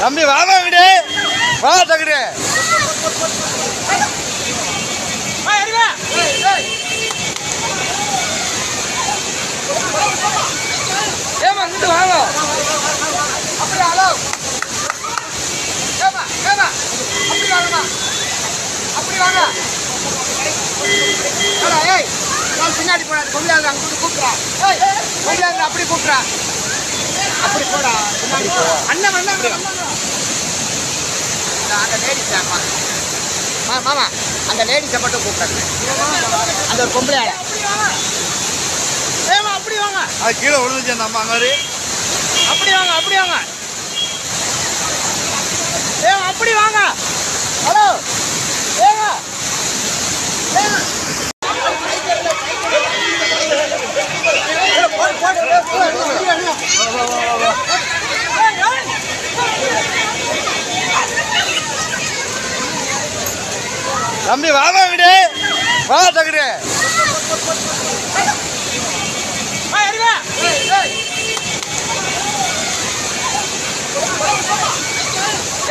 தம்பி வாங்க விடு வா தகுடு ஏமா இங்கிட்டு வாங்க. அப்படி ஹலோ? ஏமா ஏமா அப்படி வாங்கம்மா. அப்படி வாங்க. ஏய் நான் பின்னாடி போடா கொள்ளையாங்க அங்கிட்டு கூப்பிட்றா ஏய் கொள்ளையாங்க அப்படி கூப்பிட்றா அப்படி போடா அண்ணன் அண்ணன் அண்ணன் அந்த லேடிஸ் மா மாமா அந்த லேடிஸை மட்டும் கூப்பிடுங்க அந்த ஒரு பொம்பளை ஆளை. ஏமா அப்படி வாங்க. அது கீழே விழுந்துச்சு அந்த அம்மா மாதிரி. அப்படி வாங்க அப்படி வாங்க. ஏமா அப்படி வாங்க. ஹலோ. தம்பி வாங்க விடு வா தகுடு.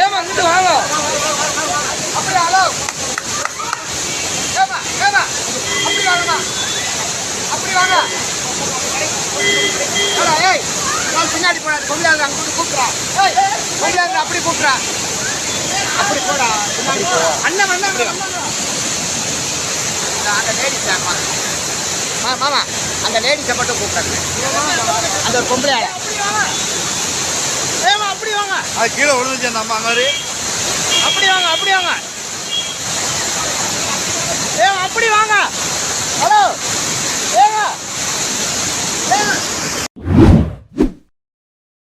ஏம்மா, இங்கிட்டு வாங்க. அப்படி ஹலோ. ஏம்மா, ஏம்மா, அப்படி வாங்கம்மா. அப்படி வாங்க. ஏய், நான் பின்னாடி போடா கொள்ளையாங்க அங்கிட்டு கூப்பிட்றா ஏய் கொள்ளையாங்க அப்படி கூப்பிட்றா அப்படி போடா. பின்னாடி போ அண்ணன். அண்ணன் அந்த லேடிஸ் மாமா. அந்த லேடிஸை மட்டும் கூப்பிடுங்க அந்த ஒரு பொம்பளை ஆளை. ஏமா அப்படி வாங்க. அது கீழே விழுந்துச்சு அந்த அம்மா மாதிரி. அப்படி வாங்க அப்படி வாங்க. ஏமா அப்படி வாங்க. ஹலோ.